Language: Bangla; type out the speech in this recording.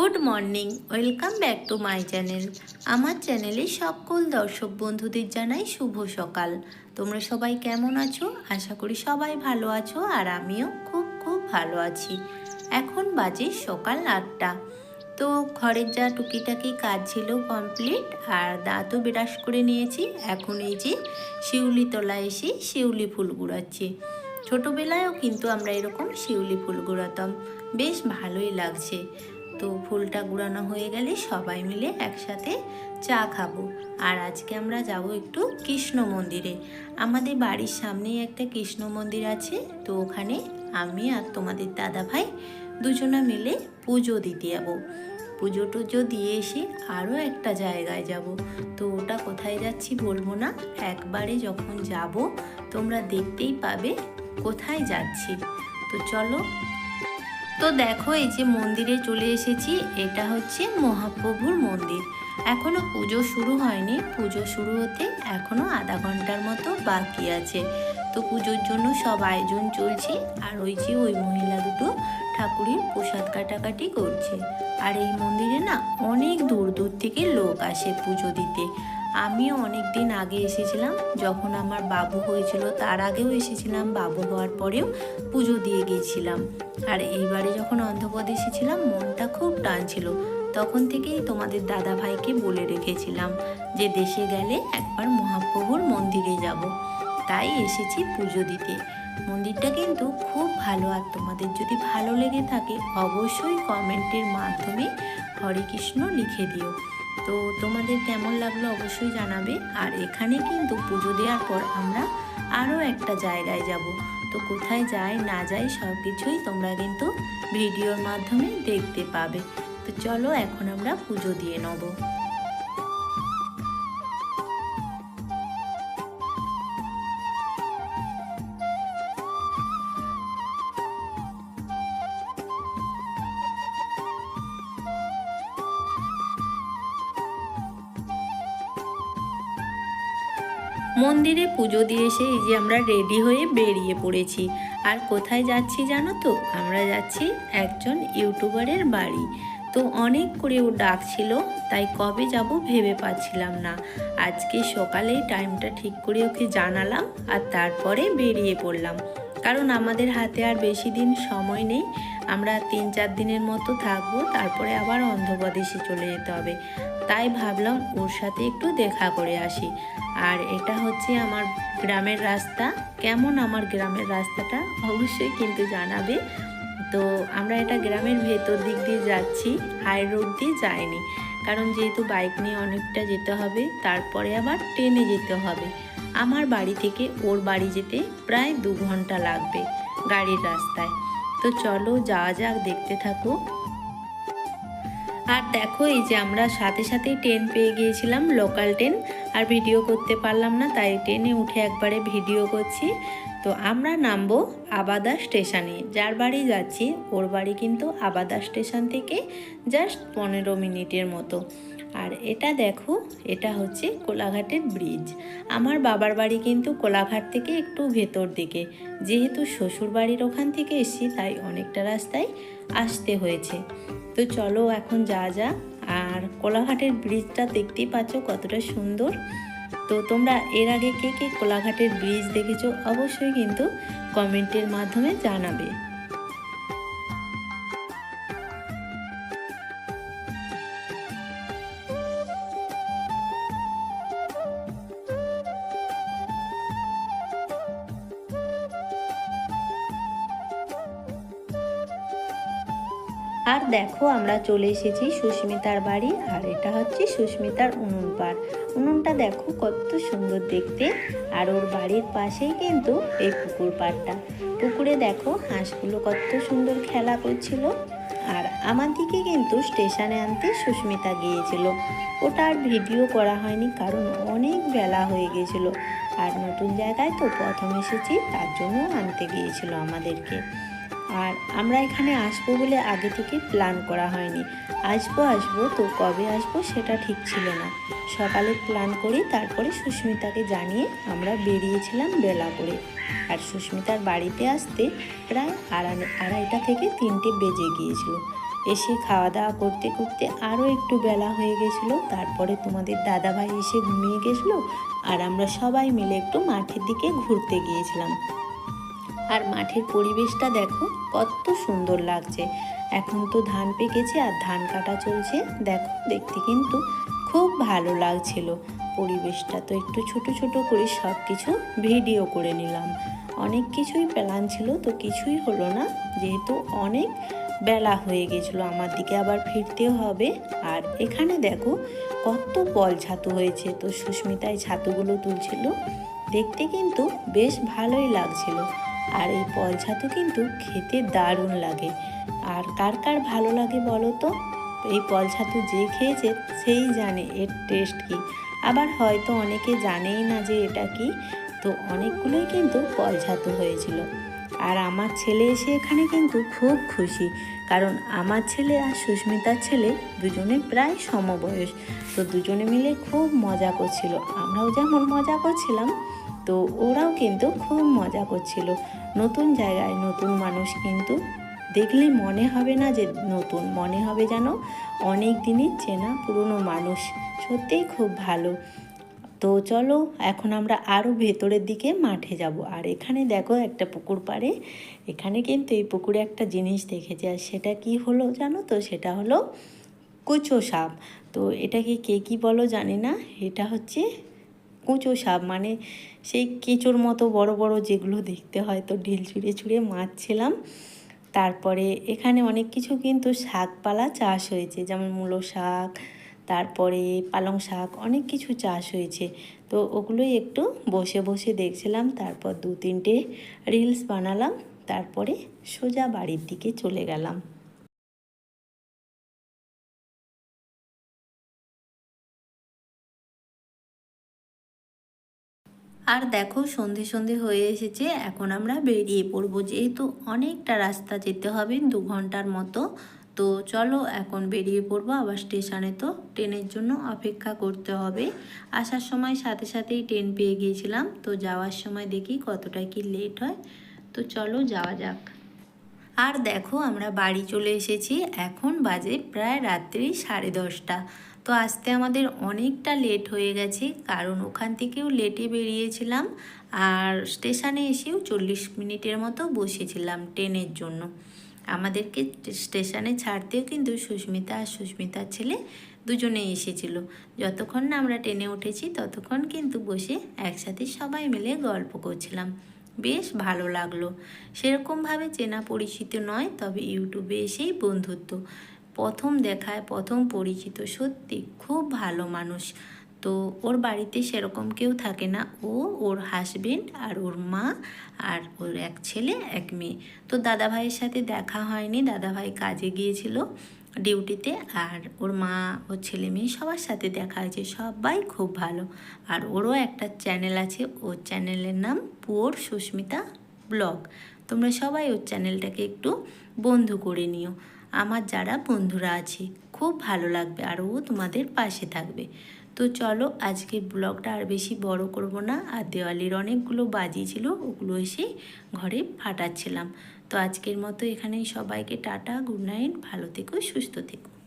Good morning, welcome back to my channel. আমার চ্যানেলে সকল দর্শক বন্ধুদের জানাই শুভ সকাল। তোমরা সবাই কেমন আছো? আশা করি সবাই ভালো আছো আর আমিও খুব খুব ভালো আছি। এখন বাজে সকাল আটটা। তো ঘরের যা টুকিটাকি কাজ ছিল কমপ্লিট আর দাঁতও বিরাস করে নিয়েছি। এখন এই যে শিউলি তলা এসে শিউলি ফুল গুড়াচ্ছি। ছোটোবেলায়ও কিন্তু আমরা এরকম শিউলি ফুল গুঁড়াতাম। বেশ ভালোই লাগছে। তো ফুলটা গুড়ানো হয়ে গেলে সবাই মিলে একসাথে চা খাব। আর আজকে আমরা যাব একটু কৃষ্ণ মন্দিরে। আমাদের বাড়ির সামনেই একটা কৃষ্ণ মন্দির আছে, তো ওখানে আমি আর তোমাদের দাদা ভাই দুজনা মিলে পুজো দিতে যাব। পুজো টুজো দিয়ে এসে আরও একটা জায়গায় যাব। তো ওটা কোথায় যাচ্ছি বলব না, একবারে যখন যাব তোমরা দেখতেই পাবে কোথায় যাচ্ছি। তো চলো তো দেখো, এই যে মন্দিরে চলে এসেছি, এটা হচ্ছে মহাপ্রভুর মন্দির। এখনও পুজো শুরু হয়নি, পুজো শুরু হতে এখনও আধা ঘণ্টার মতো বাকি আছে। তো পুজোর জন্য সব আয়োজন চলছে, আর ওই যে ওই মহিলা দুটো ঠাকুরের প্রসাদ কাটাকাটি করছে। আর এই মন্দিরে না অনেক দূর দূর থেকে লোক আসে পুজো দিতে। আমিও অনেক দিন আগে এসেছিলাম, যখন আমার বাবু হয়েছিল, তার আগেও এসেছিলাম, বাবু হওয়ার পরেও পুজো দিয়ে গিয়েছিলাম। আর এইবারে যখন অন্ধ্রপ্রদেশে এসেছিলাম, মনটা খুব টানছিল। তখন থেকেই তোমাদের দাদা ভাইকে বলে রেখেছিলাম যে দেশে গেলে একবার মহাপ্রভুর মন্দিরে যাব। তাই এসেছি পুজো দিতে। মন্দিরটা কিন্তু খুব ভালো, আর তোমাদের যদি ভালো লেগে থাকে, অবশ্যই কমেন্টের মাধ্যমে হরে কৃষ্ণ লিখে দিও। তো তোমাদের কেমন লাগল অবশ্যই জানাবে। আর এখানে কিন্তু পুজো দেওয়ার পর আমরা আরও একটা জায়গায় যাব। তো কোথায় যাই না যাই সব কিছুই তোমরা কিন্তু ভিডিওর মাধ্যমে দেখতে পাবে। তো চলো এখন আমরা পুজো দিয়ে নেব। মন্দিরে পুজো দিয়ে এসে এই যে আমরা রেডি হয়ে বেরিয়ে পড়েছি। আর কোথায় যাচ্ছি জানো তো? আমরা যাচ্ছি একজন ইউটিউবারের বাড়ি। তো অনেক করে ও ডাকছিল তাই কবে যাব ভেবে পাচ্ছিলাম না। আজকে সকালে টাইমটা ঠিক করে ওকে জানালাম আর তারপরে বেরিয়ে পড়লাম। কারণ আমাদের হাতে আর বেশি দিন সময় নেই। আমরা তিন চার দিনের মতো থাকব, তারপরে আবার অন্ধ্রপ্রদেশে চলে যেতে হবে। তাই ভাবলাম ওর সাথে একটু দেখা করে আসি। আর এটা হচ্ছে আমার গ্রামের রাস্তা। কেমন আমার গ্রামের রাস্তাটা? অবশ্যই কিন্তু জানাবে। তো আমরা এটা গ্রামের ভেতর দিক দিয়ে যাচ্ছি হাই রোড দিয়ে যাইনি। কারণ যেহেতু বাইক নিয়ে অনেকটা যেতে হবে, তারপরে আবার ট্রেনে যেতে হবে। আমার বাড়ি থেকে ওর বাড়ি যেতে প্রায় দু ঘণ্টা লাগবে গাড়ির রাস্তায়। তো চলো যাওয়া যাক, দেখতে থাকো। আর দেখো, এই যে আমরা সাথে সাথেই ট্রেন পেয়ে গিয়েছিলাম লোকাল ট্রেন আর ভিডিও করতে পারলাম না, তাই ট্রেনে উঠে একবারে ভিডিও করছি। তো আমরা নামবো আবাদা স্টেশনে। যার বাড়ি যাচ্ছি, ওর বাড়ি কিন্তু আবাদা স্টেশন থেকে জাস্ট পনেরো মিনিটের মতো। আর এটা দেখো, এটা হচ্ছে কোলাঘাটের ব্রিজ। আমার বাবার বাড়ি কিন্তু কোলাঘাট থেকে একটু ভেতর দিকে। যেহেতু শ্বশুর বাড়ির ওখান থেকে এসেছি, তাই অনেকটা রাস্তায় আসতে হয়েছে। তো চলো এখন যা যা আর কোলাঘাটের ব্রিজটা দেখতেই পাচ্ছ কতটা সুন্দর। তো তোমরা এর আগে কে কে কোলাঘাটের ব্রিজ দেখেছ, অবশ্যই কিন্তু কমেন্টের মাধ্যমে জানাবে। আর দেখো আমরা চলে এসেছি সুস্মিতার বাড়ি, আর এটা হচ্ছে সুস্মিতার উনুন পাড়। উনুনটা দেখো কত সুন্দর দেখতে, আর ওর বাড়ির পাশেই কিন্তু এই পুকুর পাড়টা। পুকুরে দেখো হাঁসগুলো কত সুন্দর খেলা করছিল, আর আমার দিকে কিন্তু স্টেশনে আনতে সুস্মিতা গিয়েছিল। ওটা আর ভিডিও করা হয়নি, কারণ অনেক বেলা হয়ে গেছিল। আর নতুন জায়গায় তো প্রথম এসেছি, তার জন্য আনতে গিয়েছিল আমাদেরকে। আর আমরা এখানে আসব বলে আগে থেকে প্ল্যান করা হয়নি। আসব আসব, তো কবে আসব সেটা ঠিক ছিল না। সকালে প্ল্যান করি, তারপরে সুস্মিতাকে জানিয়ে আমরা বেরিয়েছিলাম বেলা করে। আর সুস্মিতার বাড়িতে আসতে প্রায় আড়াই, আড়াইটা থেকে তিনটে বেজে গিয়েছিল। এসে খাওয়া দাওয়া করতে করতে আরও একটু বেলা হয়ে গেছিল। তারপরে তোমাদের দাদাভাই এসে ঘুমিয়ে গেছিল। আর আমরা সবাই মিলে একটু মাঠের দিকে ঘুরতে গিয়েছিলাম। আর মাঠের পরিবেশটা দেখো কত সুন্দর লাগছে। এখন তো ধান পেকেছে আর ধান কাটা চলছে। দেখো, দেখতে কিন্তু খুব ভালো লাগছিল। পরিবেশটা তো একটু ছোট ছোট করে সব কিছু ভিডিও করে নিলাম। অনেক কিছুই প্ল্যান ছিল, তো কিছুই হলো না। যেহেতু অনেক বেলা হয়ে গেছিল, আমার দিকে আবার ফিরতেও হবে। আর এখানে দেখো কত বল ছাতু হয়েছে, তো সুস্মিতায় ছাতুগুলো তুলছিল। দেখতে কিন্তু বেশ ভালোই লাগছিল। আর এই পল ছাতু কিন্তু খেতে দারুণ লাগে। আর কার কার ভালো লাগে বলো তো? এই পল ছাতু যে খেয়েছে সেই জানে এর টেস্ট কি। আবার হয়তো অনেকে জানেই না যে এটা কি। তো অনেকগুলোই কিন্তু পল ছাতু হয়েছিল। আর আমার ছেলে এসে এখানে কিন্তু খুব খুশি। কারণ আমার ছেলে আর সুস্মিতার ছেলে দুজনে প্রায় সমবয়স। তো দুজনে মিলে খুব মজা করছিল। আমরাও যেমন মজা করছিলাম, তো ওরাও কিন্তু খুব মজা করছিল। নতুন জায়গায় নতুন মানুষ কিন্তু দেখলে মনে হবে না যে নতুন, মনে হবে যেন অনেক দিনই চেনা পুরনো মানুষ। সত্যিই খুব ভালো। তো চলো, এখন আমরা আরও ভেতরের দিকে মাঠে যাব। আর এখানে দেখো একটা পুকুর পাড়ে, এখানে কিন্তু এই পুকুরে একটা জিনিস দেখেছি। আর সেটা কি হলো জানো তো? সেটা হলো কুচো সাপ তো এটাকে কে কী বলো জানি না। এটা হচ্ছে কুচো সাপ মানে সেই কেঁচোর মতো বড় বড় যেগুলো দেখতে হয়। তো ঢিল ছুঁড়ে ছুঁড়ে মারছিলাম। তারপরে এখানে অনেক কিছু কিন্তু শাকপালা চাষ হয়েছে, যেমন মূলো শাক, তারপরে পালং শাক, অনেক কিছু চাষ হয়েছে। তো ওগুলোই একটু বসে বসে দেখছিলাম, তারপর দু তিনটে রিলস বানালাম, তারপরে সোজা বাড়ির দিকে চলে গেলাম। আর দেখো সন্ধে সন্ধে হয়ে এসেছে, এখন আমরা বেরিয়ে পড়ব যেহেতু অনেকটা রাস্তা যেতে হবে দু ঘণ্টার মতো। তো চলো এখন বেরিয়ে পড়ব, আবার স্টেশনে তো ট্রেনের জন্য অপেক্ষা করতে হবে। আসার সময় সাথে সাথেই ট্রেন পেয়ে গিয়েছিলাম, তো যাওয়ার সময় দেখি কতটা কি লেট হয়। তো চলো যাওয়া যাক। আর দেখো আমরা বাড়ি চলে এসেছি, এখন বাজে প্রায় রাত্রি সাড়ে দশটা। তো আসতে আমাদের অনেকটা লেট হয়ে গেছে, কারণ ওখান থেকেও লেটে বেরিয়েছিলাম আর স্টেশনে এসেও চল্লিশ মিনিটের মতো বসেছিলাম ট্রেনের জন্য। আমাদেরকে স্টেশনে ছাড়তেও কিন্তু সুস্মিতা আর সুস্মিতার ছেলে দুজনে এসেছিল। যতক্ষণ না আমরা ট্রেনে উঠেছি ততক্ষণ কিন্তু বসে একসাথে সবাই মিলে গল্প করছিলাম। বেশ ভালো লাগল। সেরকমভাবে চেনা পরিচিত নয়, তবে ইউটিউবে এসেই বন্ধুত্ব। প্রথম দেখায়, প্রথম পরিচিত, সত্যি খুব ভালো মানুষ। তো ওর বাড়িতে সেরকম কেউ থাকে না। ও ওর হাজবেন্ড আর ওর মা আর ওর এক ছেলে, এক মেয়ে। তো দাদাভাইয়ের সাথে দেখা হয়নি। দাদাভাই কাজে গিয়েছিল ডিউটিতে আর ওর মা, ওর ছেলে মেয়ে সবার সাথে দেখা হয়েছে। সবাই খুব ভালো। আর ওরও একটা চ্যানেল আছে। ওর চ্যানেলের নাম পুয়োর সুস্মিতা ব্লগ। তোমরা সবাই ওর চ্যানেলটাকে একটু বন্ধু করে নিও। আমার যারা বন্ধুরা আছে, খুব ভালো লাগবে আর ও তোমাদের পাশে থাকবে। তো চলো আজকে ব্লগটা আর বেশি বড় করব না, আর দেওয়ালির অনেকগুলো বাজি ছিল, ওগুলো এসে ঘরে ফাটাচ্ছিলাম। তো আজকের মতো এখানেই সবাইকে টাটা, গুড নাইট, ভালো থেকো, সুস্থ থেকো।